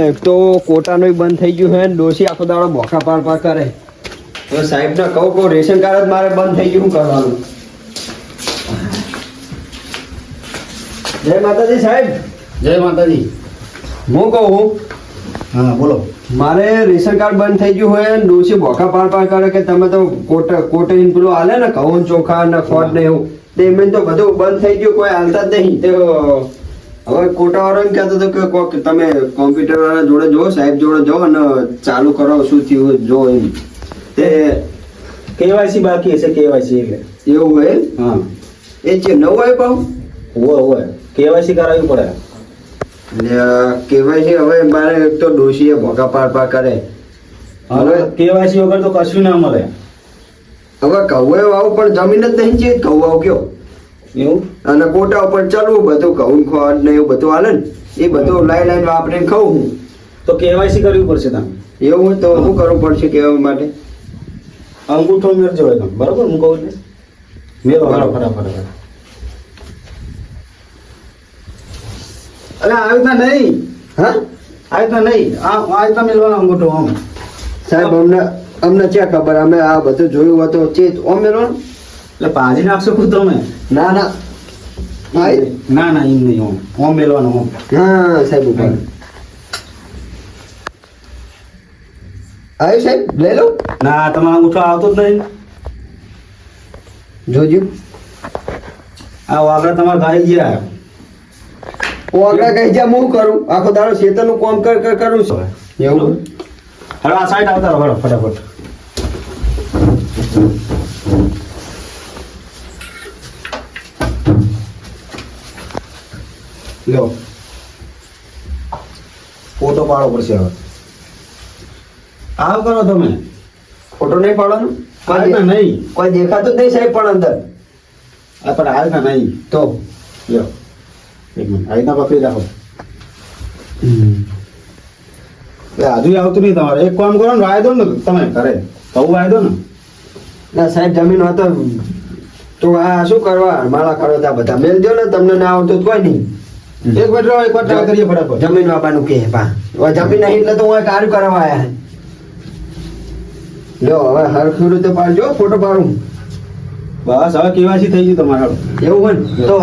એક તો કોટાનું બંધ થઈ ગયું હે ને ડોસી આખો દાડો બોખા પાર પાર કરે. હવે સાહેબને કહું કહું રેશન કાર્ડ જ મારે બંધ થઈ ગયું કરવાનું? જય માતાજી સાહેબ. જય માતાજી. હું કહું હા? બોલો. મારે રેશન કાર્ડ બંધ થઈ ગયું હોય ને ડોશી બોખા પાર પાર કરે કે તમે તો કોટ કોટ પેલું હાલે ને કહું ચોખા ને ખોટ ને એવું. તે મેં તો બધું બંધ થઈ ગયું કોઈ હાલતા જ નહીં. તે હવે કોટા વાળો એમ કહેતો હતો કે કોક તમે કોમ્પ્યુટર વાળા જોડે જો સાહેબ જોડે જો અને ચાલુ કરો શું થયું જો એમ. તે કેવાયસી બાકી હશે કેવાયસી એટલે. એવું હોય હા. એ છે નવું હોય પાછું હોય હોય. કેવાયસી કરાવવી પડે. એટલે કેવાયસી હવે મારે એક તો ડોશીએ ભોગા પાર પાર કરે. હવે કેવાયસી વગર તો કશું ના મળે. હવે કહું આવું પણ જમીન જ નહીં છે. કહું આવું કયો? એવું? અને કોટા ઉપર ચાલવું બધું ઘઉં ખોટ ને એવું બધું હાલે ને એ બધું લાઈ લાઈન વાપરીને ખાઉં હું. તો કેવાયસી કરવી પડશે તમે એવું તો શું કરવું પડશે કેવા માટે? અંગૂઠો મેળજો હોય તમે. બરોબર હું કહું છું મેળો બરાબર. ફટાફટ અરે આવી રીતના નહીં. હા? આવી તો નહીં. આ આવી તો મેળવાનો અંગૂઠો આમ. સાહેબ અમને અમને ક્યાં ખબર? અમે આ બધું જોયું હોય તો ચેત ઓમ મેળવો ને? એટલે પાજી નાખશો ખુદ તમે? ના ના. ના ના એમ નહીં ઓમ. ઓમ મેળવાનો ઓમ. હા સાહેબ ઉપર આવ્યું સાહેબ લઈ લો. ના તમારા અંગૂઠો આવતો જ નહીં. જોજો. આ વાગડા તમારા ગાઈ ગયા. હું આગળ કહી જા હું કરું? આખો દાડો ખેતરનું કામ કર કર કરું છું. એવું? હવે આ સાઈડ આવતા રહો ફટાફટ. લો ફોટો પાડો પડશે હવે. આવ કરો તમે. ફોટો નહીં પાડવાનો? કોઈ રીતના નહીં. કોઈ દેખાતું નહીં સાહેબ પણ અંદર. આ પણ રીતના નહીં. તો? લ્યો. એક મિનિટ. આ રીતના પકડી રાખો. હજુ આવતું નહીં તમારે. એક કામ કરો ને વાય દો ને તમે ઘરે. કહું વાય દો ને. ના સાહેબ જમીન હોય તો તો આ શું કરવા? માળા કરો ત્યાં બધા. મેલ દો ને તમને ના આવતું કોઈ નહીં. એક મિનિટ એક વાર કરીએ બરાબર જમીન વાબાનું કે પા જમીન નહીં એટલે તો હું કાર્ય કરવા આવ્યા લ્યો હવે હરખું રીતે પાડજો ફોટો પાડું. બસ હવે કેવાસી થઈ ગયું તમારે એવું હોય ને તો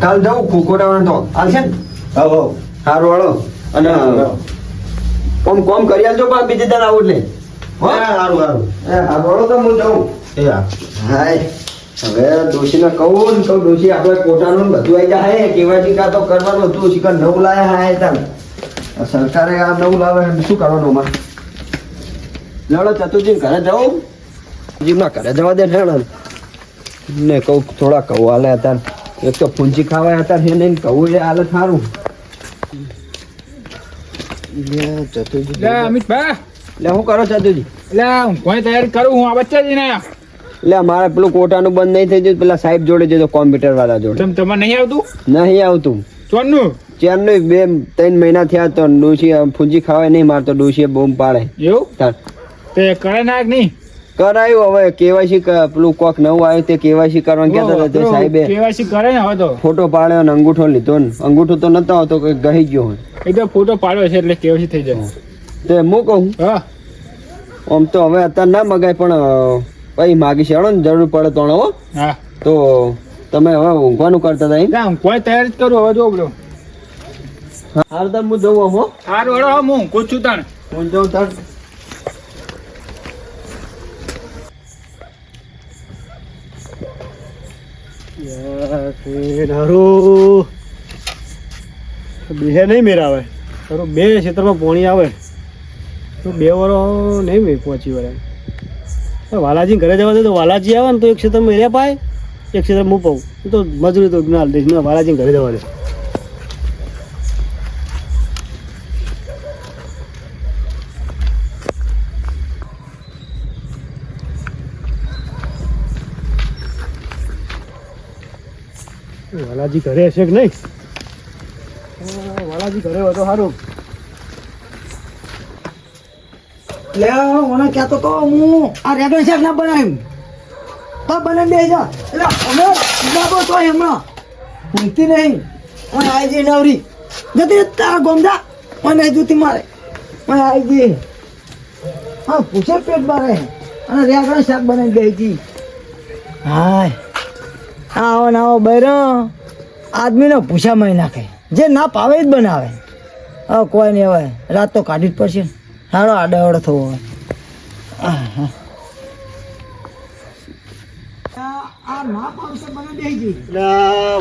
કાલ જાઉં ખોખોટાવાનું તો. આવશે ને? હા સારું વાળો અને કોમ કોમ કરી આલજો પા બીજે દાડ આવું એટલે. હો? હા, સારું સારું હારું વાળો તો હું જાઉં. એ હા. હાય. હવે ડોશીને કહું ને કહું ડોશી આપણે પોતાનું બધું આવી જાય કેવાયસી કા તો કરવાનું હતું. શીખર નવું લાયા હાય તાર સરકારે આ નવું લાવે એટલે શું કરવાનું માં લડો ચતુર્જી ઘરે જાઉં જીવના ઘરે જવા દે હેડો ને કહું થોડા કહું હાલે હતા. એક તો પૂંજી ખાવા હતા. એ નહીં કહું એ હાલે સારું. ચતુજી અમિતભાઈ. લે શું કરો ચતુરજી લે હું કોઈ તૈયારી કરું. હું આ વચ્ચે જઈને આયા એટલે મારે પેલું કોટાનું બંધ નહીં થઈ જતું પેલા સાહેબ જોડે જતો કોમ્પ્યુટર વાળા જોડે. તમ તમારે નહીં આવતું? નહીં આવતું. ચોનનું ચારનું બે ત્રણ મહિના થયા તો ડોસી ફૂંજી ખાવાય નહીં મારતો ડોસી બોમ પાડે. એવું? તે કરે નાખ નહીં? કરાયું હવે કેવાયસી પેલું કોક નવું આવ્યું તે કેવાયસી કરવાનું કહેતા હતા તે સાહેબે. કેવાયસી કરે ને હવે તો. ફોટો પાડ્યો અને અંગૂઠો લીધો ને. અંગૂઠો તો નતો આવતો કે ગહી ગયો હોય. એ તો ફોટો પાડ્યો છે એટલે કેવાયસી થઈ જાય. તો હું કહું? હા. આમ તો હવે અત્યારે ના મગાય પણ પછી માગી છે ને જરૂર પડે તો હો. હા. તો તમે હવે ઊંઘવાનું કરતા હતા કોઈ તૈયારી જ કરું હવે જો બ્રો હાલ તો હું જવું હો. હાર હળો હું ઊંઘું છું તાણ. હું જઉં હારું. બે નહીં મેર આવે. તારું બે ક્ષેત્રમાં પોણી આવે. તો બે વરો નહીં પહોંચી વળે. વાલાજી ઘરે જવા દે તો વાલાજી આવે ને તો એક ક્ષેત્રમાં મેર્યા પાય, એક ક્ષેત્ર હું તો મજૂરી તો જ્ઞાન દઈશ ના, વાલાજી ઘરે જવા દે. વાલાજી ઘરે હશે કે નહીં? વાલાજી ઘરે હોય તો સારું. લે મને કહેતો તો હું આ રેગણ શાક ના બનાવ્યું તો બને બે જા એટલે અમે લાગો તો હમણાં ઊંઘતી નહીં. અને આવી જઈ નવરી. જતી તારા ગોમદા મને જૂતી મારે. મને આવી જઈ. હા, પૂછે પેટ મારે અને રેગણ શાક બનાવી ગઈ. હતી હાય. આવો ના આવો બૈરો. આદમીનો પૂછા મારી નાખે જે ના પાવે જ બનાવે. હવે કોઈ નહીં, હવે રાત તો કાઢવી જ પડશે. સારો આડાવડો થવો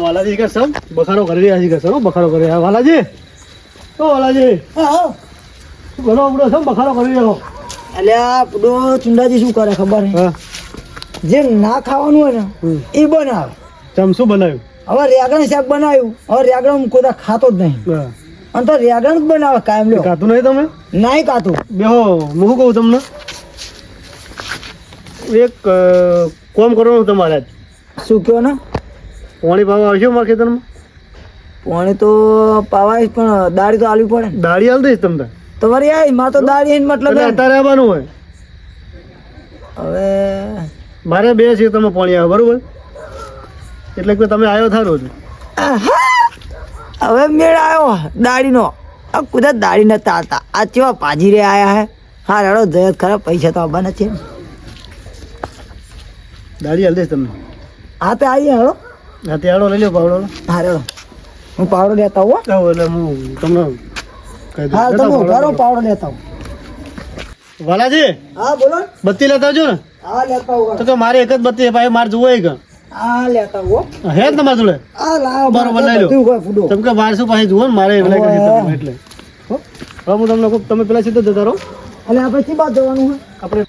વાલાજી કે સમ. બખારો કરી રહ્યા છે કે બખારો કરી રહ્યા. વાલાજી? તો વાલાજી. ઘણો ઉમડો સમ બખારો કરી રહ્યો. અલ્યા પૂડો ચુંડાજી શું કરે ખબર જે ના ખાવાનું હોય ને એ બનાવે. ચમ શું બનાવ્યું? હવે રેગણ શાક બનાવ્યું. હવે રેગણ હું કોઈ ખાતો જ નહીં. અને તો રેગણ જ બનાવે કાયમ લ્યો. કાતું નહીં તમે? નાય કાતું. બેહો હું કહું તમને? એક કોમ કરવાનું તમારે. શું કહો ને? પાણી પાવા આવશે મારા ખેતરમાં? પાણી તો પાવાય પણ દાળી તો આલવી પડે દાડી હાલ દઈશ તમને. તમારી આય મારે તો એનો મતલબ અત્યારે આવવાનું હોય. હવે મારે બે ખેતરમાં પાણી આવે બરોબર? એટલે કે તમે આવ્યો થારો છો હવે મેળ આવ્યો દાડીનો. આ કુદરત દાડી નતા આવતા. આ કેવા પાજી રે આયા હે? હા રડો જયત ખરા પૈસા તો આવવાના છે. દાડી હાલ દઈશ તમને. હા તો આવીએ હળો. હા તે હળો લઈ લો પાવડો હા રડો. હું પાવડો લેતા હો. આવો એટલે હું તમને હા તમે ઉભારો પાવડો લેતા હું વાલાજી? હા બોલો. બત્તી લેતા આવજો ને? હા લેતા હું. તો કે મારે એક જ બત્તી છે ભાઈ મારે જોવો એક. હા લેતા હું હે જ જોડે? હા લાવો બરોબર, લઈ લો. બધું હોય ફૂડો. તમે કે બારસો પાસે જુઓ ને મારે એટલે. એટલે હવે હું તમને કહું તમે પેલા સીધો જતા રહો. એટલે આપણે શી બાદ જવાનું હોય આપણે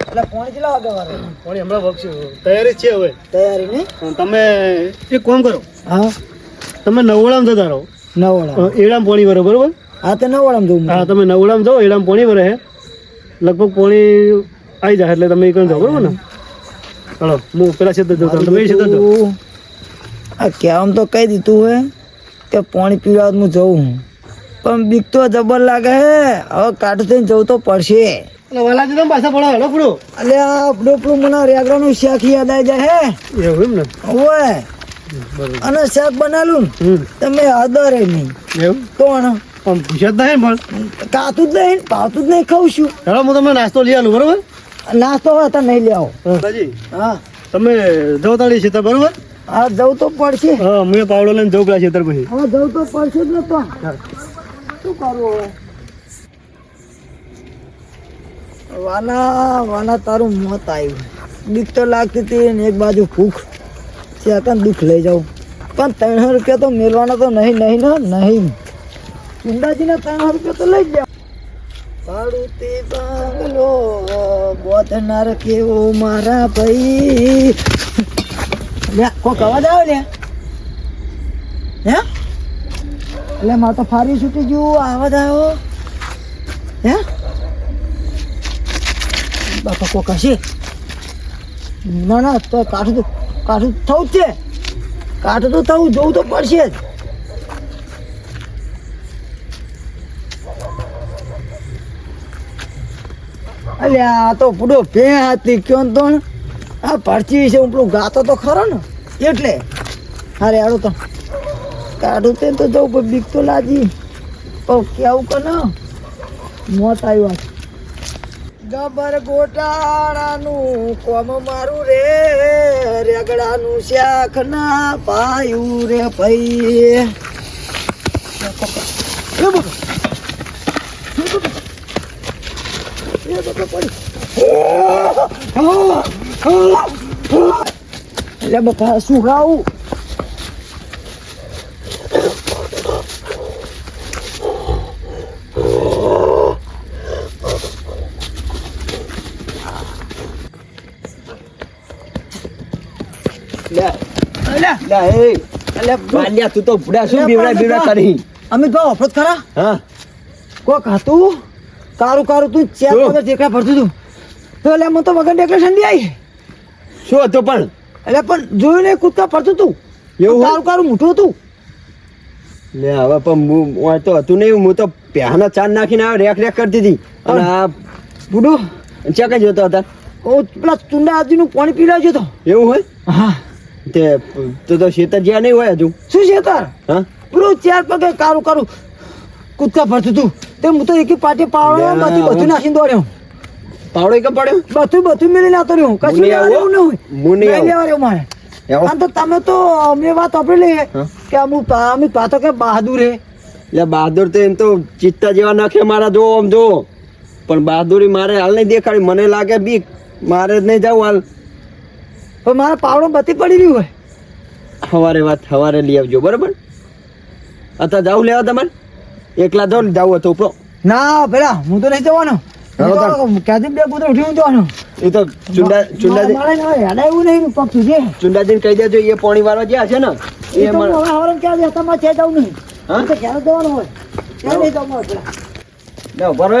એટલે પોણી કેટલા વાગે વારે? પાણી હમણાં વગશે તૈયારી છે હવે. તૈયારી નહીં? તમે એક કામ કરો. હા. તમે નવડામાં જતા રહો. નવડા એડામ પોણી ભરે બરોબર? હા તો નવોળામ જવું હા તમે નવોળામ જાઓ એડામ પોણી ભરે હે. લગભગ પોણી આવી જાય એટલે તમે એ કરી જાઓ બરોબર ને? ચાલો હું પેલા સીધો જતો તમે એ સીધો આ કહેવામાં તો કહી દીધું હોય કે પાણી પીવા હું. જઉં પણ બીક તો જબર લાગે હે. હવે કાઢું થઈને જવું તો પડશે. વાલાજી તમે પાછા પડો હેલો પડો એટલે આ આપણું મને રેગડાનું શાક યાદ આવી જાય હે. એવું એમ ને? ઓય અને શાક બનાવેલું તમે આદરે નહીં એવું? કોણ? પણ જ નહીં પણ? કાતું જ નહીં ભાવતું જ નહીં ખાઉં છું. હેલો હું તમને નાસ્તો લઈ આલું બરોબર? નાસ્તો હોય તો નહીં લેવો. હા. તમે જાઓ છે બરોબર? હા જવું તો પડશે. હા મેં પાવડો લઈને જવું પેલા ખેતર પછી. હા જવું તો પડશે જ નતો શું કરવું વાલા વાલા તારું મોત આવ્યું. બીક તો લાગતી હતી ને એક બાજુ ભૂખ. ત્યાં દુઃખ લઈ જાઉં. પણ ત્રણસો રૂપિયા તો મેળવાના તો નહીં નહીં ને નહીં. ચુંડાજીના ત્રણસો રૂપિયા તો લઈ જ ભાડું કેવો મારા ભાઈ. લે કોક અવાજ આવે લે હે? એટલે મારે તો ફારી છૂટી ગયું આવાજ આવ્યો. હે? બાપા, કોક હશે? ના ના, તો કાઠું તો કાઠું થવું જ છે. કાઠું તો થવું, જોવું તો પડશે જ. અલ્યા આ તો પૂરો ભે હતી કયો તો આ ભરતી વિશે હું પેલું ગાતો તો ખરો ને? એટલે. અરે આડો તો. કાઢું તે તો જવું કોઈ બીક તો લાગી. પણ કેવું કે મોત આવ્યું ગબર ગોટાળાનું કોમ મારું રે, રેગડાનું શાખ ના પાયું રે ભાઈ એ બાપા. એ બાપા પડી. એટલે બાપા શું ખાવું અલ્યા લે એ અલ્યા બાલ્યા તું તો ભૂડા શું લે, બીવડા પણ બીવડા બેટા. કરી અમિતભાઈ ઓફરત ખરા હા કોક હતું કારું કારું તું ચાર વગર પગર ભરતું તું. તો એટલે મને તો વગર ટેકરા ઠંડી આવી. શું હતું પણ? એટલે પણ જોયું ને કૂદકા ફરતું તું. એવું? કારું કારું મોટું હતું. લે હવે પણ હું તો હતું નહીં હું તો પ્યાના ચાંદ નાખીને આવે રેક રેક કરતી હતી. અને આ બુડો. ચા કઈ જોતો હતા. ઓ પેલા ચુંડા નું પાણી પી રહ્યો તો. એવું હોય? હા. તે તો તો શેતર જ્યાં નહીં હોય હજુ. શું છે તાર? હા? પેલું ચાર પગે કારું કારું. કૂદકા ભરતું હતું તે હું તો એક પાટી પાવડો બધું બધું નાખીને દોડ્યો. પાવડો એક પડ્યો? બધું બધું મેલી નાતો રહ્યો કશું મુનિ લેવા આવો? નહીં. મુનિ નહીં લેવા રહ્યો મારે. આમ તો તમે તો અમે વાત સાંભળેલી લઈએ કે અમુક અમિત પાતો કે બહાદુર હે એટલે બહાદુર તો એમ તો ચિત્તા જેવા નાખે મારા જો આમ જો. પણ બહાદુરી મારે હાલ નહીં દેખાડી. મને લાગે બીક મારે જ નહીં જવું હાલ. પણ મારા પાવડો બધી પડી રહ્યું હોય. સવારે વાત સવારે લઈ આવજો બરાબર? અત્યારે જાવ લેવા તમારે? એકલા જો ને જવું હતું ઉપરો. ના પેલા હું તો નહીં જવાનો. ક્યાંથી બે કૂતરા ઉઠી જવાનો? એ તો ચુંડા મારે ના નહીં પગ તુજે ચુંડાજીને કહી દેજો એ પોણી વાળવા જ્યાં છે ને એ મને હવે હવારે ક્યાં જતા માં છે જવું નહીં. હા? તો ક્યારે જવાનું હોય? ક્યાં નહીં જવાનું હોય લે ઊભા રહો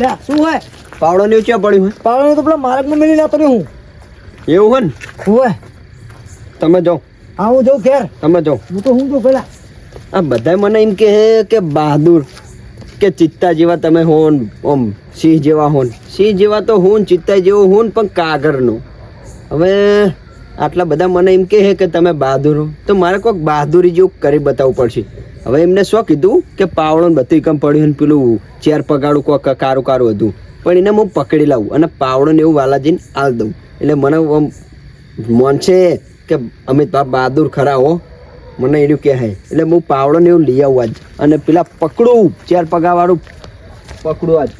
લે શું હોય? પાવડો ને ક્યાં પડ્યું હોય. પાવડો તો પેલા માર્ગમાં મેલી ના રહ્યો હું. એવું હોય ને? હોય. તમે જાઓ. હા હું જઉં ઘેર. તમે જાઓ. હું તો હું જો પેલા. આ બધા મને એમ કહે કે બહાદુર, કે ચિત્તા જેવા તમે હો ને ઓમ, સિંહ જેવા હો ને. સિંહ જેવા તો હું ને ચિત્તા જેવો હું ને પણ કાગરનો હવે આટલા બધા મને એમ કહે કે તમે બહાદુર હો. તો મારે કોઈક બહાદુરી જેવું કરી બતાવવું પડશે. હવે એમને શું કીધું? કે પાવડો ને કમ પડ્યું ને પેલું ચેર પગાડું કોક કારું કારું હતું. પણ એને હું પકડી લાવું અને પાવડો એવું વાલાજીને આલ દઉં. એટલે મને મન છે કે અમિત બાપ બહાદુર ખરા હો. મને એવું કહે એટલે હું પાવડો ને એવું લઈ આવું આજ. અને પેલા પકડું ચાર પગાવાળું. પકડું આજ.